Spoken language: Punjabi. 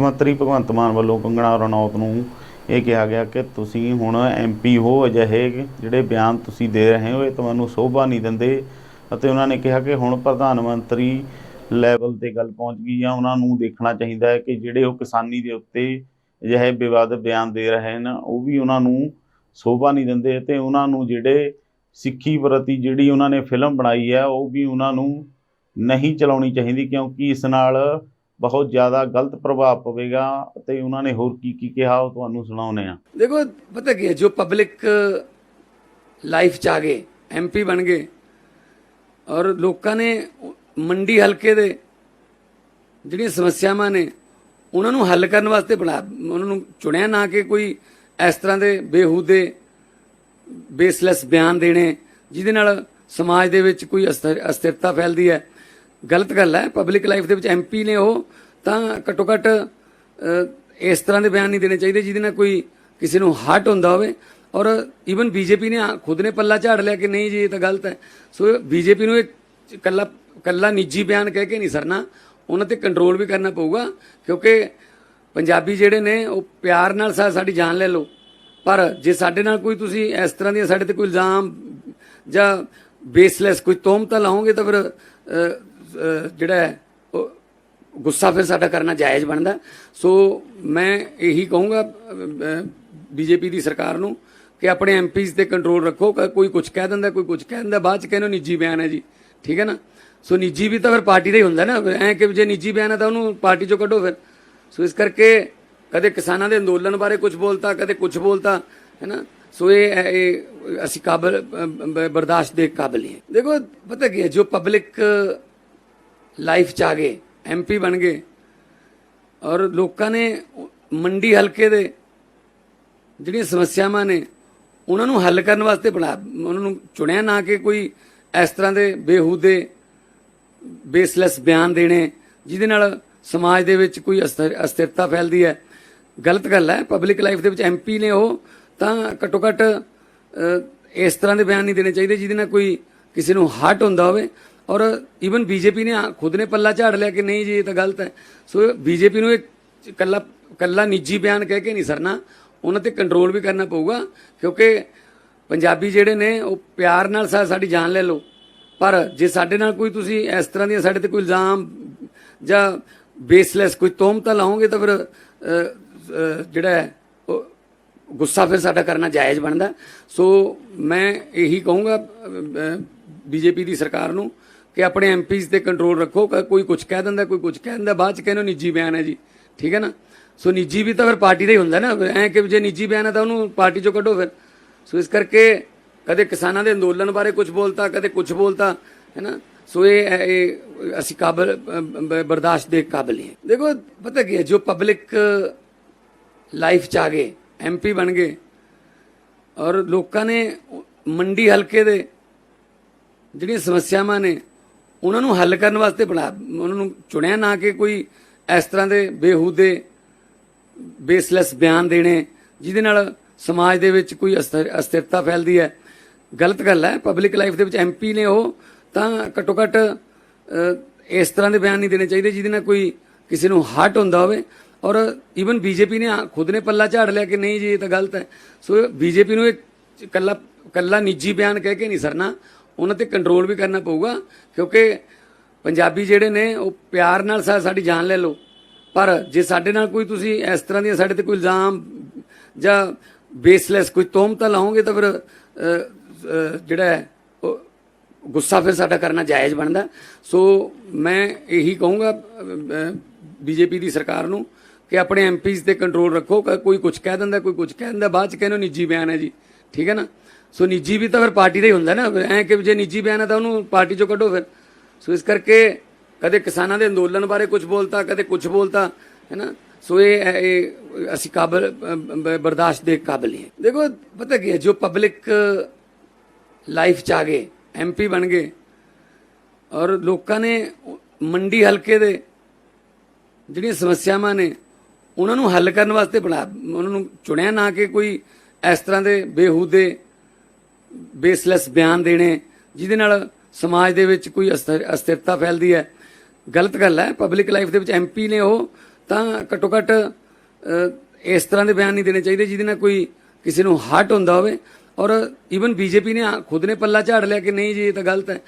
ਮੁੱਖ ਮੰਤਰੀ ਭਗਵੰਤ ਮਾਨ ਵੱਲੋਂ ਕੰਗਣਾ ਰਣੌਤ ਨੂੰ ਇਹ ਕਿਹਾ ਗਿਆ ਕਿ ਤੁਸੀਂ ਹੁਣ ਐਮਪੀ ਹੋ ਅਜਿਹੇ ਜਿਹੜੇ ਬਿਆਨ ਤੁਸੀਂ ਦੇ ਰਹੇ ਹੋ, ਇਹ ਤੁਹਾਨੂੰ ਸੋਭਾ ਨਹੀਂ ਦਿੰਦੇ। ਅਤੇ ਉਹਨਾਂ ਨੇ ਕਿਹਾ ਕਿ ਹੁਣ ਪ੍ਰਧਾਨ ਮੰਤਰੀ ਲੈਵਲ ਤੇ ਗੱਲ ਪਹੁੰਚ ਗਈ ਆ ਉਹਨਾਂ ਨੂੰ ਦੇਖਣਾ ਚਾਹੀਦਾ ਹੈ ਕਿ ਜਿਹੜੇ ਉਹ ਕਿਸਾਨੀ ਦੇ ਉੱਤੇ ਅਜਿਹੇ ਵਿਵਾਦ ਬਿਆਨ ਦੇ ਰਹੇ ਹਨ, ਉਹ ਵੀ ਉਹਨਾਂ ਨੂੰ ਸੋਭਾ ਨਹੀਂ ਦਿੰਦੇ ਤੇ ਉਹਨਾਂ ਨੂੰ ਜਿਹੜੇ ਸਿੱਖੀ ਪ੍ਰਤੀ ਜਿਹੜੀ ਉਹਨਾਂ ਨੇ ਫਿਲਮ ਬਣਾਈ ਹੈ, ਉਹ ਵੀ ਉਹਨਾਂ ਨੂੰ ਨਹੀਂ ਚਲਾਉਣੀ ਚਾਹੀਦੀ ਕਿਉਂਕਿ ਇਸ ਨਾਲ ਬਹੁਤ ਜ਼ਿਆਦਾ ਗਲਤ ਪ੍ਰਭਾਵ ਪਵੇਗਾ ਤੇ ਉਹਨਾਂ ਨੇ ਹੋਰ ਕੀ ਕੀ ਕਿਹਾ ਉਹ ਤੁਹਾਨੂੰ ਸੁਣਾਉਨੇ ਆ ਦੇਖੋ, ਪਤਾ ਕੀ ਹੈ, ਜੋ ਪਬਲਿਕ ਲਾਈਫ ਚ ਆ ਗਏ ਐਮਪੀ ਬਣ ਗਏ, ਔਰ ਲੋਕਾਂ ਨੇ ਮੰਡੀ ਹਲਕੇ ਦੇ ਜਿਹੜੀਆਂ ਸਮੱਸਿਆਵਾਂ ਨੇ, ਉਹਨਾਂ ਨੂੰ ਹੱਲ ਕਰਨ ਵਾਸਤੇ ਬਣਾ, ਉਹਨਾਂ ਨੂੰ ਚੁਣਿਆ ਨਾ ਕਿ ਕੋਈ ਇਸ ਤਰ੍ਹਾਂ ਦੇ ਬੇਹੂਦੇ ਬੇਸਲੈਸ ਬਿਆਨ ਦੇਣੇ, ਜਿਹਦੇ ਨਾਲ ਸਮਾਜ ਦੇ ਵਿੱਚ ਕੋਈ ਅਸਥਿਰ- ਅਸਥਿਰਤਾ ਫੈਲਦੀ ਹੈ। ਗਲਤ ਗੱਲ ਹੈ ਪਬਲਿਕ ਲਾਈਫ ਦੇ ਵਿੱਚ ਐਮਪੀ ਨੇ ਉਹ ਤਾਂ ਘੱਟੋ ਘੱਟ ਇਸ ਤਰ੍ਹਾਂ ਦੇ ਬਿਆਨ ਨਹੀਂ ਦੇਣੇ ਚਾਹੀਦੇ ਜਿਹਦੇ ਨਾਲ ਕੋਈ ਕਿਸੇ ਨੂੰ ਹਰਟ ਹੁੰਦਾ ਹੋਵੇ। ਔਰ ਈਵਨ ਬੀਜੇਪੀ ਨੇ ਖੁਦ ਨੇ ਪੱਲਾ ਝਾੜ ਲਿਆ ਕਿ ਨਹੀਂ ਜੀ, ਇਹ ਤਾਂ ਗਲਤ ਹੈ। ਸੋ ਬੀਜੇਪੀ ਨੂੰ ਇਹ ਕੱਲਾ ਕੱਲਾ ਨਿੱਜੀ ਬਿਆਨ ਕਹਿ ਕੇ ਨਹੀਂ ਸਰਨਾ। ਉਹਨਾਂ ਤੇ ਕੰਟਰੋਲ ਵੀ ਕਰਨਾ ਪਊਗਾ, ਕਿਉਂਕਿ ਪੰਜਾਬੀ ਜਿਹੜੇ ਨੇ, ਉਹ ਪਿਆਰ ਨਾਲ ਸਾਡੀ ਜਾਨ ਲੈ ਲਓ। ਪਰ ਜੇ ਸਾਡੇ ਨਾਲ ਕੋਈ ਤੁਸੀਂ ਇਸ ਤਰ੍ਹਾਂ ਦੀਆਂ ਸਾਡੇ ਤੇ ਕੋਈ ਇਲਜ਼ਾਮ ਜਾਂ ਬੇਸਲੈਸ ਕੋਈ ਤੋਹਮਤਾਂ ਲਾਓਗੇ ਤਾਂ ਫਿਰ ਜਿਹੜਾ ਹੈ, ਉਹ ਗੁੱਸਾ ਫਿਰ ਸਾਡਾ ਕਰਨਾ ਜਾਇਜ਼ ਬਣਦਾ। ਸੋ ਮੈਂ ਇਹੀ ਕਹੂੰਗਾ ਬੀਜੇਪੀ ਦੀ ਸਰਕਾਰ ਨੂੰ ਕਿ ਆਪਣੇ ਐਮਪੀਜ਼ ਤੇ ਕੰਟਰੋਲ ਰੱਖੋ। ਕੋਈ ਕੁਝ ਕਹਿ ਦਿੰਦਾ, ਕੋਈ ਕੁਝ ਕਹਿ ਦਿੰਦਾ, ਬਾਅਦ ਚ ਕਹਿੰਦੇ ਨਿੱਜੀ ਬਿਆਨ ਹੈ ਜੀ। ਠੀਕ ਹੈ ਨਾ? ਸੋ ਨਿੱਜੀ ਵੀ ਤਾਂ ਫਿਰ ਪਾਰਟੀ ਦਾ ਹੀ ਹੁੰਦਾ ਨਾ। ਐ ਕਿ ਜੇ ਨਿੱਜੀ ਬਿਆਨ ਹੈ ਤਾਂ ਉਹਨੂੰ ਪਾਰਟੀ ਚੋਂ ਕੱਢੋ ਫਿਰ। ਸੋ ਇਸ ਕਰਕੇ ਕਦੇ ਕਿਸਾਨਾਂ ਦੇ ਅੰਦੋਲਨ ਬਾਰੇ ਕੁਝ ਬੋਲਤਾ, ਕਦੇ ਕੁਝ ਬੋਲਤਾ, ਹੈ ਨਾ? ਸੋ ਇਹ ਇਹ ਅਸੀਂ ਕਾਬਲ ਬਰਦਾਸ਼ਤ ਦੇ ਕਾਬਲ ਨਹੀਂ ਹੈ। ਦੇਖੋ, ਪਤਾ ਕੀ ਹੈ, ਜੋ ਪਬਲਿਕ ਲਾਈਫ ਚ ਆ ਗਏ ਐਮਪੀ ਬਣ ਗਏ। ਔਰ ਲੋਕਾਂ ਨੇ ਮੰਡੀ ਹਲਕੇ ਦੇ ਜਿਹੜੀਆਂ ਸਮੱਸਿਆਵਾਂ ਨੇ, ਉਹਨਾਂ ਨੂੰ ਹੱਲ ਕਰਨ ਵਾਸਤੇ ਬਣਾ, ਉਹਨਾਂ ਨੂੰ ਚੁਣਿਆ ਨਾ ਕਿ ਕੋਈ ਇਸ ਤਰ੍ਹਾਂ ਦੇ ਬੇਹੂਦੇ, ਬੇਸਲੈਸ ਬਿਆਨ ਦੇਣੇ, ਜਿਹਦੇ ਨਾਲ ਸਮਾਜ ਦੇ ਵਿੱਚ ਕੋਈ ਅਸਥਿਰ- ਅਸਥਿਰਤਾ ਫੈਲਦੀ ਹੈ। ਗਲਤ ਗੱਲ ਹੈ ਪਬਲਿਕ ਲਾਈਫ ਦੇ ਵਿੱਚ ਐਮਪੀ ਨੇ ਉਹ ਤਾਂ ਘੱਟੋ ਘੱਟ ਇਸ ਤਰ੍ਹਾਂ ਦੇ ਬਿਆਨ ਨਹੀਂ ਦੇਣੇ ਚਾਹੀਦੇ ਜਿਹਦੇ ਨਾਲ ਕੋਈ ਕਿਸੇ ਨੂੰ ਹਰਟ ਹੁੰਦਾ ਹੋਵੇ। ਔਰ ਈਵਨ ਬੀਜੇਪੀ ਨੇ ਖੁਦ ਨੇ ਪੱਲਾ ਝਾੜ ਲਿਆ ਕਿ ਨਹੀਂ ਜੀ, ਇਹ ਤਾਂ ਗਲਤ ਹੈ। ਸੋ ਬੀਜੇਪੀ ਨੂੰ ਇਹ ਕੱਲਾ ਕੱਲਾ ਨਿੱਜੀ ਬਿਆਨ ਕਹਿ ਕੇ ਨਹੀਂ ਸਰਨਾ। ਉਹਨਾਂ ਤੇ ਕੰਟਰੋਲ ਵੀ ਕਰਨਾ ਪਊਗਾ, ਕਿਉਂਕਿ ਪੰਜਾਬੀ ਜਿਹੜੇ ਨੇ, ਉਹ ਪਿਆਰ ਨਾਲ ਸਾਡੀ ਜਾਨ ਲੈ ਲਓ। ਪਰ ਜੇ ਸਾਡੇ ਨਾਲ ਕੋਈ ਤੁਸੀਂ ਇਸ ਤਰ੍ਹਾਂ ਦੀਆਂ ਸਾਡੇ ਤੇ ਕੋਈ ਇਲਜ਼ਾਮ ਜਾਂ ਬੇਸਲੈਸ ਕੋਈ ਤੋਹਮਤਾਂ ਲਾਓਗੇ ਤਾਂ ਫਿਰ ਜਿਹੜਾ ਹੈ, ਉਹ ਗੁੱਸਾ ਫਿਰ ਸਾਡਾ ਕਰਨਾ ਜਾਇਜ਼ ਬਣਦਾ। ਸੋ ਮੈਂ ਇਹੀ ਕਹੂੰਗਾ ਬੀਜੇਪੀ ਦੀ ਸਰਕਾਰ ਨੂੰ ਕਿ ਆਪਣੇ ਐਮਪੀਜ਼ ਤੇ ਕੰਟਰੋਲ ਰੱਖੋ ਕੋਈ ਕੁਝ ਕਹਿ ਦਿੰਦਾ, ਕੋਈ ਕੁਝ ਕਹਿ ਦਿੰਦਾ, ਬਾਅਦ ਚ ਕਹਿੰਦੇ ਨਿੱਜੀ ਬਿਆਨ ਹੈ ਜੀ। ਠੀਕ ਹੈ ਨਾ? ਸੋ ਨਿੱਜੀ ਵੀ ਤਾਂ ਫਿਰ ਪਾਰਟੀ ਦਾ ਹੀ ਹੁੰਦਾ ਨਾ। ਐ ਕਿ ਜੇ ਨਿੱਜੀ ਬਿਆਨ ਹੈ ਤਾਂ ਉਹਨੂੰ ਪਾਰਟੀ ਚੋਂ ਕੱਢੋ ਫਿਰ। ਸੋ ਇਸ ਕਰਕੇ ਕਦੇ ਕਿਸਾਨਾਂ ਦੇ ਅੰਦੋਲਨ ਬਾਰੇ ਕੁਝ ਬੋਲਤਾ, ਕਦੇ ਕੁਝ ਬੋਲਤਾ, ਹੈ ਨਾ? ਸੋ ਇਹ ਇਹ ਅਸੀਂ ਕਾਬਲ ਬਰਦਾਸ਼ਤ ਦੇ ਕਾਬਲ ਨਹੀਂ ਹੈ। ਦੇਖੋ, ਪਤਾ ਕੀ ਹੈ, ਜੋ ਪਬਲਿਕ ਲਾਈਫ ਚ ਆ ਗਏ ਐਮਪੀ ਬਣ ਗਏ, ਔਰ ਲੋਕਾਂ ਨੇ ਮੰਡੀ ਹਲਕੇ ਦੇ ਜਿਹੜੀਆਂ ਸਮੱਸਿਆਵਾਂ ਨੇ ਉਹਨਾਂ ਨੂੰ ਹੱਲ ਕਰਨ ਵਾਸਤੇ ਬਣਾ, ਉਹਨਾਂ ਨੂੰ ਚੁਣਿਆ ਨਾ ਕਿ ਕੋਈ ਇਸ ਤਰ੍ਹਾਂ ਦੇ ਬੇਹੂਦੇ, ਬੇਸਲੈਸ ਬਿਆਨ ਦੇਣੇ, ਜਿਹਦੇ ਨਾਲ ਸਮਾਜ ਦੇ ਵਿੱਚ ਕੋਈ ਅਸਥਿਰਤਾ ਫੈਲਦੀ ਹੈ। ਗਲਤ ਗੱਲ ਹੈ ਪਬਲਿਕ ਲਾਈਫ ਦੇ ਵਿੱਚ ਐਮਪੀ ਨੇ ਉਹ ਤਾਂ ਘੱਟੋ ਘੱਟ ਇਸ ਤਰ੍ਹਾਂ ਦੇ ਬਿਆਨ ਨਹੀਂ ਦੇਣੇ ਚਾਹੀਦੇ ਜਿਹਦੇ ਨਾਲ ਕੋਈ ਕਿਸੇ ਨੂੰ ਹਰਟ ਹੁੰਦਾ ਹੋਵੇ। ਔਰ ਈਵਨ ਬੀਜੇਪੀ ਨੇ ਖੁਦ ਨੇ ਪੱਲਾ ਝਾੜ ਲਿਆ ਕਿ ਨਹੀਂ ਜੀ, ਇਹ ਤਾਂ ਗਲਤ ਹੈ। ਸੋ ਬੀਜੇਪੀ ਨੂੰ ਇਹ ਕੱਲਾ ਕੱਲਾ ਨਿੱਜੀ ਬਿਆਨ ਕਹਿ ਕੇ ਨਹੀਂ ਸਰਨਾ। ਉਹਨਾਂ ਤੇ ਕੰਟਰੋਲ ਵੀ ਕਰਨਾ ਪਊਗਾ, ਕਿਉਂਕਿ ਪੰਜਾਬੀ ਜਿਹੜੇ ਨੇ, ਉਹ ਪਿਆਰ ਨਾਲ ਸਾਡੀ ਜਾਨ ਲੈ ਲਓ। ਪਰ ਜੇ ਸਾਡੇ ਨਾਲ ਕੋਈ ਤੁਸੀਂ ਇਸ ਤਰ੍ਹਾਂ ਦੀਆਂ ਸਾਡੇ ਤੇ ਕੋਈ ਇਲਜ਼ਾਮ ਜਾਂ ਬੇਸਲੈਸ ਕੋਈ ਤੋਹਮਤਾਂ ਲਾਓਗੇ ਤਾਂ ਫਿਰ ਜਿਹੜਾ ਹੈ, ਉਹ ਗੁੱਸਾ ਫਿਰ ਸਾਡਾ ਕਰਨਾ ਜਾਇਜ਼ ਬਣਦਾ। ਸੋ ਮੈਂ ਇਹੀ ਕਹੂੰਗਾ ਬੀਜੇਪੀ ਦੀ ਸਰਕਾਰ ਨੂੰ ਕਿ ਆਪਣੇ ਐਮਪੀਜ਼ ਤੇ ਕੰਟਰੋਲ ਰੱਖੋ, ਕੋਈ ਕੁਝ ਕਹਿ ਦਿੰਦਾ, ਕੋਈ ਕੁਝ ਕਹਿ ਦਿੰਦਾ, ਬਾਅਦ ਚ ਕਹਿੰਦੇ ਨਿੱਜੀ ਬਿਆਨ ਹੈ ਜੀ। ਠੀਕ ਹੈ ਨਾ? ਸੋ ਨਿੱਜੀ ਵੀ ਤਾਂ ਫਿਰ ਪਾਰਟੀ ਦਾ ਹੀ ਹੁੰਦਾ ਨਾ। ਐ ਕਿ ਜੇ ਨਿੱਜੀ ਬਿਆਨ ਹੈ ਤਾਂ ਉਹਨੂੰ ਪਾਰਟੀ ਚੋਂ ਕੱਢੋ ਫਿਰ। ਸੋ ਇਸ ਕਰਕੇ ਕਦੇ ਕਿਸਾਨਾਂ ਦੇ ਅੰਦੋਲਨ ਬਾਰੇ ਕੁਝ ਬੋਲਤਾ, ਕਦੇ ਕੁਝ ਬੋਲਤਾ, ਹੈ ਨਾ? ਸੋ ਇਹ ਇਹ ਅਸੀਂ ਕਾਬਲ, ਬਰਦਾਸ਼ਤ ਦੇ ਕਾਬਲ ਨਹੀਂ ਦੇਖੋ, ਪਤਾ ਕੀ ਹੈ, ਜੋ ਪਬਲਿਕ ਲਾਈਫ ਚ ਆ ਗਏ ਐਮਪੀ ਬਣ ਗਏ, ਔਰ ਲੋਕਾਂ ਨੇ ਮੰਡੀ ਹਲਕੇ ਦੇ ਜਿਹੜੀਆਂ ਸਮੱਸਿਆਵਾਂ ਨੇ, ਉਹਨਾਂ ਨੂੰ ਹੱਲ ਕਰਨ ਵਾਸਤੇ ਬਣਾ, ਉਹਨਾਂ ਨੂੰ ਚੁਣਿਆ ਨਾ ਕਿ ਕੋਈ ਇਸ ਤਰ੍ਹਾਂ ਦੇ ਬੇਹੂਦੇ ਬੇਸਲੈਸ ਬਿਆਨ ਦੇਣੇ, ਜਿਹਦੇ ਨਾਲ ਸਮਾਜ ਦੇ ਵਿੱਚ ਕੋਈ ਅਸਥਿਰ- ਅਸਥਿਰਤਾ ਫੈਲਦੀ ਹੈ। ਗਲਤ ਗੱਲ ਹੈ ਪਬਲਿਕ ਲਾਈਫ ਦੇ ਵਿੱਚ ਐਮਪੀ ਨੇ ਉਹ ਤਾਂ ਘੱਟੋ ਘੱਟ ਇਸ ਤਰ੍ਹਾਂ ਦੇ ਬਿਆਨ ਨਹੀਂ ਦੇਣੇ ਚਾਹੀਦੇ, ਜਿਹਦੇ ਨਾਲ ਕੋਈ ਕਿਸੇ ਨੂੰ ਹਰਟ ਹੁੰਦਾ ਹੋਵੇ। ਔਰ ਈਵਨ ਬੀਜੇਪੀ ਨੇ ਖੁਦ ਨੇ ਪੱਲਾ ਝਾੜ ਲਿਆ ਕਿ ਨਹੀਂ ਜੀ, ਇਹ ਤਾਂ ਗਲਤ ਹੈ।